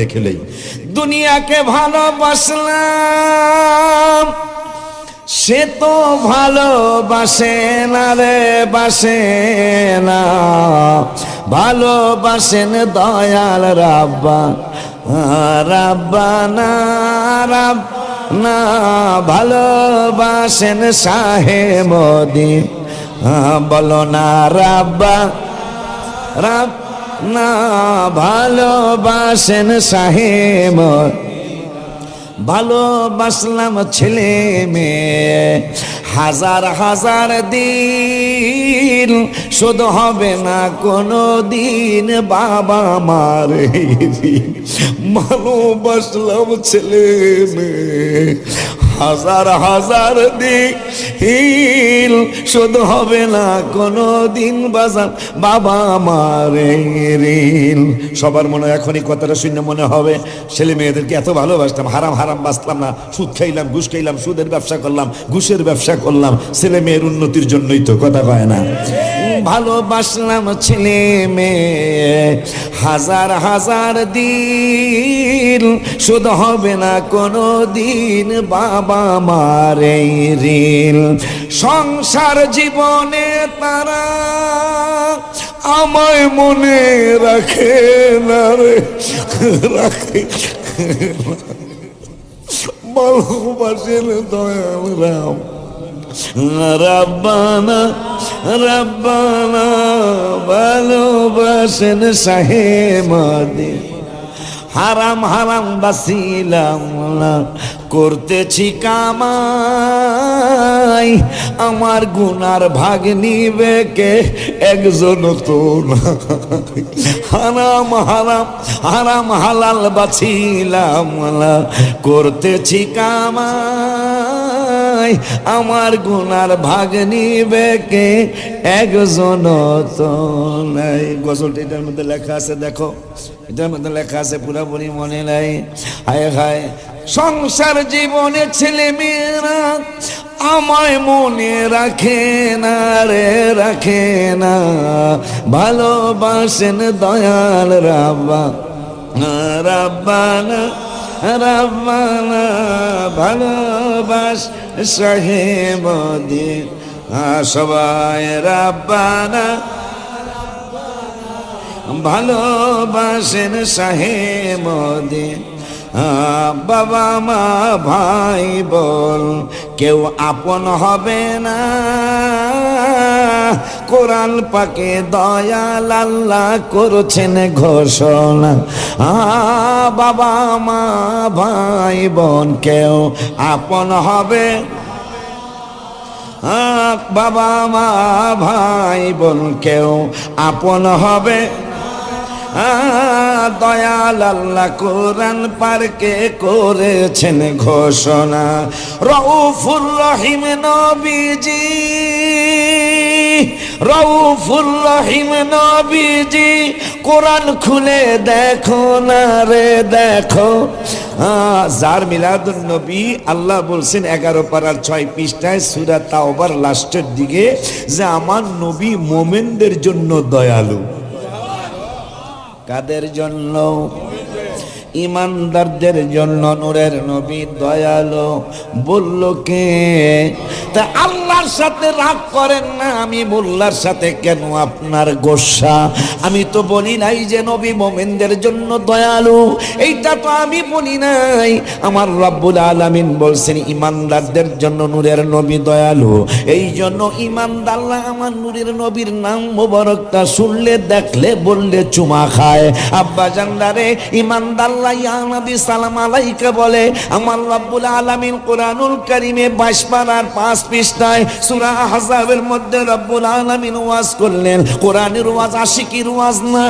লেখে লই দুনিয়াকে ভালোবাসলাম, সে তো ভালোবাসে না রে, বাসে না। ভালোবাসেন দয়াল রাব্বা রাব্বা না রাব না। ভালোবাসেন শাহে মোদি, বলো না রাব্বা রাব না ভালোবাসেন সাহেব ভালোবাসলাম ছেলে মেয়ে। হাজার হাজার দিন শুধু হবে না কোনো দিন বাবা মার। ভালোবাসলাম ছেলে মেয়ে। হাজার হাজার দিন শুধু হবে না কোনো দিন বাজার। বাবা মারে ঋণ। সবার মনে এখনই কথাটা শূন্য মনে হবে। ছেলে মেয়েদেরকে এত ভালোবাসতাম, হারাম হারাম বাঁচতাম না। সুদ খাইলাম, ঘুষ খাইলাম, সুদের ব্যবসা করলাম, ঘুষের ব্যবসা করলাম। ছেলে মেয়ের উন্নতির জন্যই তো কথা কয় না। ভালোবাসলাম ছেলে মেয়ে, হাজার হাজার দিন। শুধু হবে না কোনো দিন বাবা মারে ঋণ। সংসার জীবনে তারা আমায় মনে রাখে না রে, রাখে ভালোবাসেন দয়াল রাম। রাব্বানা রাব্বানা, ভালোবাসেন সাহে মাদি। হারাম হারাম বাসিলাম, করতেছি কামাই। আমার গুনার ভাগ নিবে কে? একজন তো হারাম হারাম হারাম হালাল বাছিলাম করতেছি কামাই। আমার গুনার ভাগ নিবে কে? একজন তো নাই। গজলটা এটার মধ্যে লেখা আছে, দেখো। এটার মধ্যে লেখা আছে, পুরাপুরি মনে নাই। হায় হায়, সংসার জীবনে ছেলে মেয়েরা আমায় মনে রাখে না রে, রাখে না। ভালোবাসেন দয়াল রাব্বা, রাব্বানা রাব্বানা। ভালোবাস সাহেবদি সবাই রাব্বানা। ভালোবাসেন সাহেবদি বাবা, মা, ভাই বল কেউ আপন হবে না। কোরআন পাকে দয়াল আল্লাহ করছেন ঘোষণা। আ, বাবা, মা, ভাই, বোন, কেউ আপন হবে বাবা, মা, ভাই, বোন, কেউ আপন হবে দয়াল আল্লাহ কোরআন পার্কে করেছেন ঘোষণা। রউফুর রহিম নবীজি, রউফুর রহিম নবীজি, কোরআন খুলে দেখো না রে দেখো। যার মিলাদুন নবী আল্লাহ বলছেন এগারো পারার ছয় পৃষ্ঠায় সুরা তাওবার লাস্টের দিকে, যে আমার নবী মোমেনদের জন্য দয়ালু। কাদের জন্য? ইমানদারদের জন্য নূরের নবী দয়ালো। বলল কে? তা আল্লাহর সাথে রাগ করেন না, আমি মোল্লার সাথে কেন আপনার গোসা? আমি তো বলি নাই যে নবী মোমেনদের জন্য দয়ালু, এইটা তো আমি বলি নাই। আমার রব্বুল আলামিন বলছেন, ইমানদারদের জন্য নূরের নবী দয়ালু। এই জন্য ইমানদাল্লাহ আমার নূরের নবীর নাম মোবারকটা শুনলে, দেখলে, বললে চুমা খায়। আব্বা জান্দারে ইমানদাল্লাহ ইয়া নবী সালাম আলাইকা বলে, আমার রব্বুল আলামিন কোরআনুল করিমে বাইশ পাঁচ পৃষ্ঠায় সূরা আহজাবের মধ্যে রব্বুল আলামিন ওয়াজ করলেন। কোরআনের ওয়াজ আশিকির ওয়াজ না